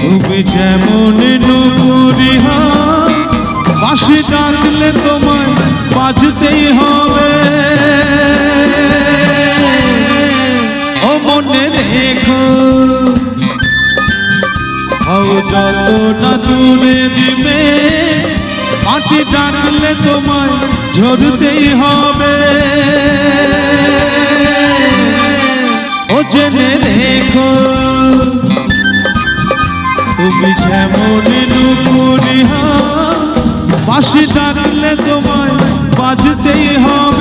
তুমি যেমন নুপুরি বাসি ডাকলে তোমায় বাজতেই হবে। ও মনে রেখো যত না দূরে দিবে মাটি ডাকলে তোমায় ঝরতেই হবে। ও জেনে রেখো যেমন নুপুরি বাসি ডাকলে তোমায় বাজতেই হবে।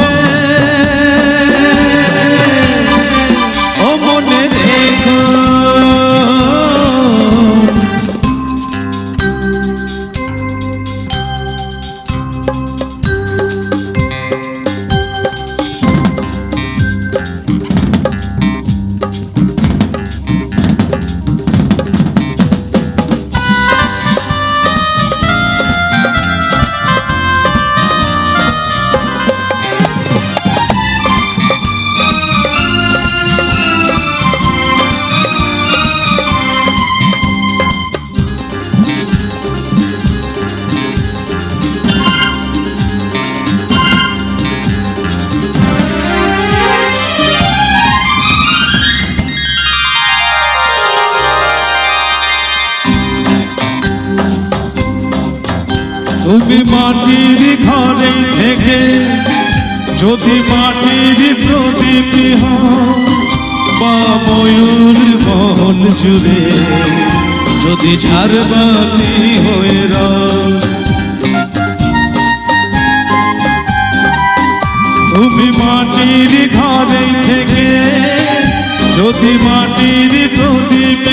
তুমি মাটির ঘরে থেকে যদি মাটির প্রদীপ বা মহল জুড়ে, যদি ঝাড়বাতি হয়ে তুমি মাটির ঘরে থেকে যদি মাটির প্রদীপ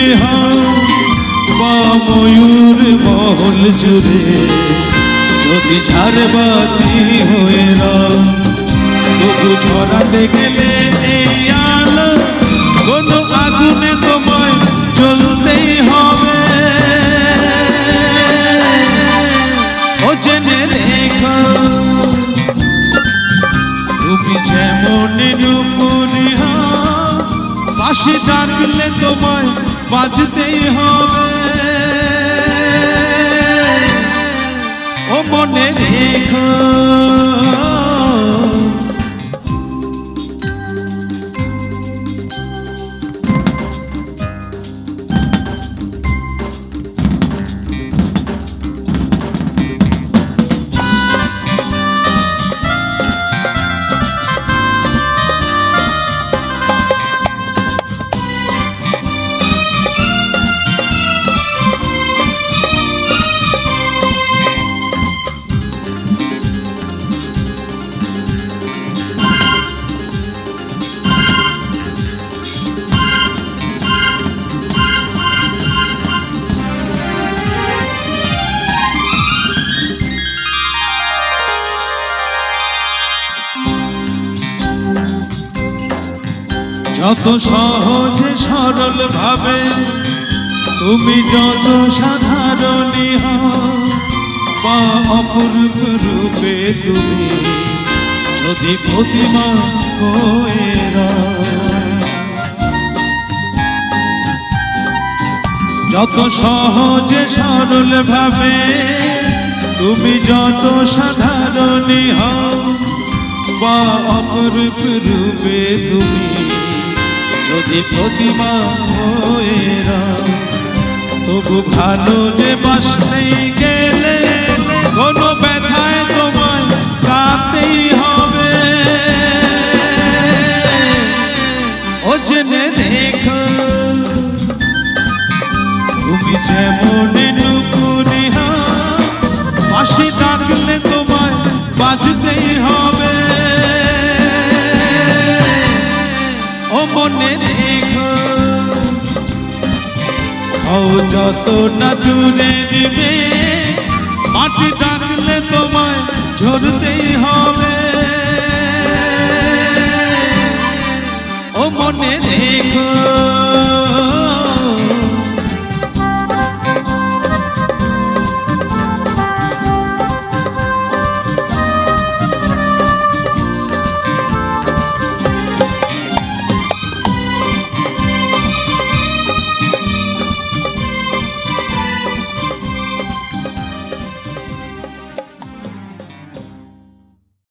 বা ময়ূর মহল জুড়ে যদি ঝাড়বাতি হয়ে রও তবু ছড়াতে গেলে এই আলো, কোনো আগুনে তোমায় জ্বলতেই হবে। ও জেনে রেখো, তুমি যেমন নুপুরি পাশে ডাকলে তোমায় বাজতেই হবে। মনে রেখো। যত সহজে সরল ভাবে তুমি যত সাধারণী বা রূপে তুমি যদি প্রতিমা। যত সহজে সরল ভাবে তুমি যত সাধারণী হও বা রূপে তুমি যদি প্রতিমা হয়ে রও, তবু ভালো যে বাসতে গেলে কোনো ব্যথায় তোমায় কাঁদতেই হবে। ও জেনে দেখো তুমি যেমন নুপুরি পাশে ডাকলে তোমায় বাজতেই হবে। ও যত না দূরে নিবে মাটি ডাকলে তোমায় ঝরতেই